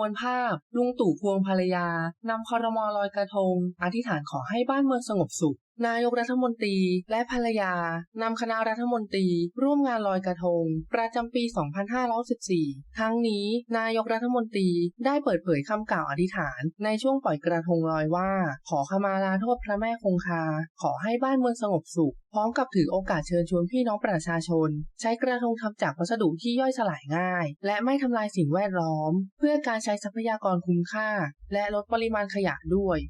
วลภาพ ลุงตู่พวงภรรยานำคอรมอลอยกระทง อธิษฐานขอให้บ้านเมืองสงบสุขนายกรัฐมนตรีและภรรยานำคณะรัฐมนตรี ร่วมงานลอยกระทง ประจำปี 2514 ทั้งนี้นายกรัฐมนตรีได้เปิดเผยคำกล่าวอธิษฐาน ในช่วงปล่อยกระทงลอยว่า ขอขมาลาโทษพระแม่คงคา ขอให้บ้านเมืองสงบสุข พร้อมกับถือโอกาสเชิญชวนพี่น้องประชาชน ใช้กระทงทำจากวัสดุที่ย่อยสลายง่าย และไม่ทำลายสิ่งแวดล้อม เพื่อการใช้ทรัพยากรคุ้มค่า และลดปริมาณขยะด้วย